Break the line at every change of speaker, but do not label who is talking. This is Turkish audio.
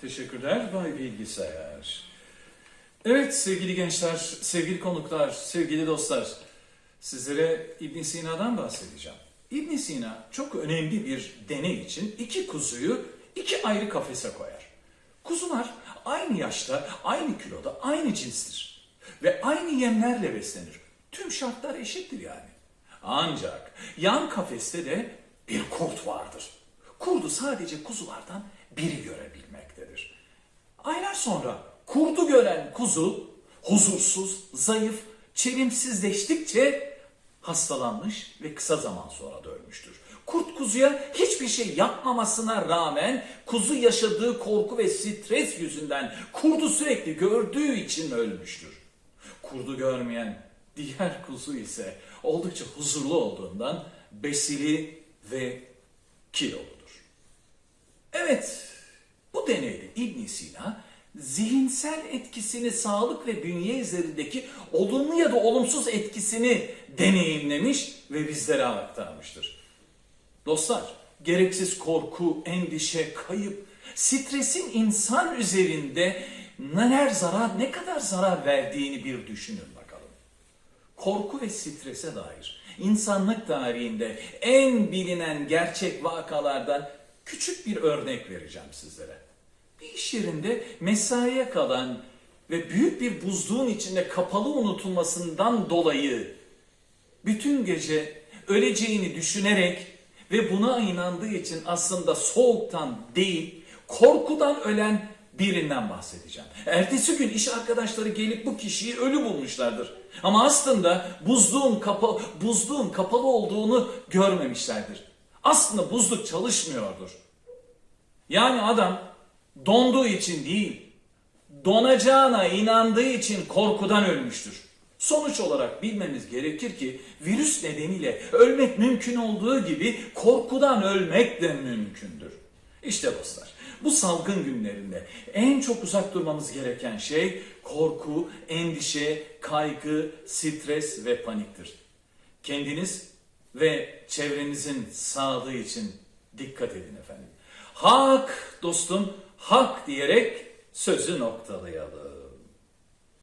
Teşekkürler Bay Bilgisayar. Evet sevgili gençler, sevgili konuklar, sevgili dostlar. Sizlere İbn Sina'dan bahsedeceğim. İbn Sina çok önemli bir deney için iki kuzuyu iki ayrı kafese koyar. Kuzular aynı yaşta, aynı kiloda, aynı cinstir. Ve aynı yemlerle beslenir. Tüm şartlar eşittir yani. Ancak yan kafeste de bir kurt vardır. Kurdu sadece kuzulardan biri görebilmektedir. Aylar sonra kurdu gören kuzu huzursuz, zayıf, çelimsizleştikçe hastalanmış ve kısa zaman sonra da ölmüştür. Kurt kuzuya hiçbir şey yapmamasına rağmen kuzu yaşadığı korku ve stres yüzünden kurdu sürekli gördüğü için ölmüştür. Kurdu görmeyen diğer kuzu ise oldukça huzurlu olduğundan besili ve kiloludur. Evet, bu deneyde İbn Sina zihinsel etkisini sağlık ve bünye üzerindeki olumlu ya da olumsuz etkisini deneyimlemiş ve bizlere aktarmıştır. Dostlar, gereksiz korku, endişe, kayıp, stresin insan üzerinde neler zarar, ne kadar zarar verdiğini bir düşünün bakalım. Korku ve strese dair insanlık tarihinde en bilinen gerçek vakalardan küçük bir örnek vereceğim sizlere. Bir iş yerinde mesaiye kalan ve büyük bir buzluğun içinde kapalı unutulmasından dolayı bütün gece öleceğini düşünerek ve buna inandığı için aslında soğuktan değil korkudan ölen birinden bahsedeceğim. Ertesi gün iş arkadaşları gelip bu kişiyi ölü bulmuşlardır. Ama aslında buzluğun, kapa buzluğun kapalı olduğunu görmemişlerdir. Aslında buzluk çalışmıyordur. Yani adam donduğu için değil, donacağına inandığı için korkudan ölmüştür. Sonuç olarak bilmemiz gerekir ki virüs nedeniyle ölmek mümkün olduğu gibi korkudan ölmek de mümkündür. İşte dostlar bu salgın günlerinde en çok uzak durmamız gereken şey korku, endişe, kaygı, stres ve paniktir. Kendiniz ve çevrenizin sağlığı için dikkat edin efendim. Hak dostum, hak diyerek sözü noktalayalım.